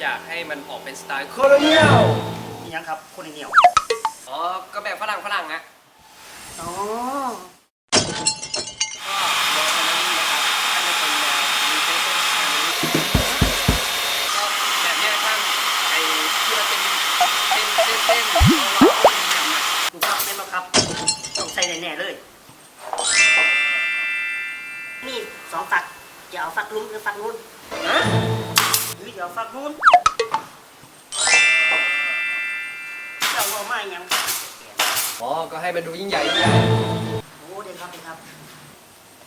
อยากให้มันออกเป็นสไตล์โคโลเนียลนี่ยังครับคนเหนียวอ๋อก็แบบฝรั่งฝรั่งอะอ๋อก็โดยนั้นนะครับให้มันเป็นแนวมีเส้นเส้นทางนี้ก็แบบเนี้ยช่างไอ้ที่มันเป็นเส้นเส้นเส้นเราเรามีอย่างน่ะถูกครับแม่นบ่ครับต้องใส่แน่ๆเลย นี่สองฝักจะเอาฝักลุ้นหรือฝักนู้นฮะหรือจะเอาฝักนู้น เจ้าว่ามายังอ๋อ ก็ให้มันดูยิ่งใหญ่ยิ่งใหญ่โอ้เดี๋ยวครับเดี๋ยวครับ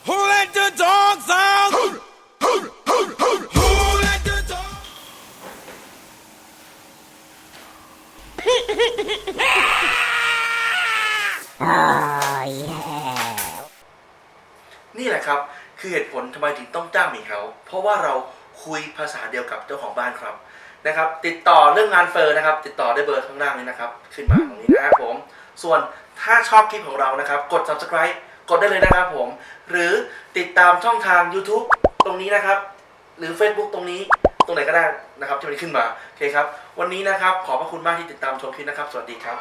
Who let the dogs out? Who let the dogs นี่แหละครับ คือเหตุผลทำไมถึงต้องจ้างหมีเขาเพราะว่าเราคุยภาษาเดียวกับเจ้าของบ้านครับ นะครับ ติดต่อเรื่องงานเฟอร์นะครับ ติดต่อได้เบอร์ข้างล่างนี้นะครับ ขึ้นมาตรงนี้นะครับผม ส่วนถ้าชอบคลิปของเรานะครับ กด subscribe กดได้เลยนะครับผม หรือติดตามช่องทาง YouTube ตรงนี้นะครับ หรือ Facebook ตรงนี้ตรงไหนก็ได้นะครับที่มันขึ้นมาโอเคครับ วันนี้นะครับ ขอบพระคุณมากที่ติดตามชมคลิปนะครับ สวัสดีครับ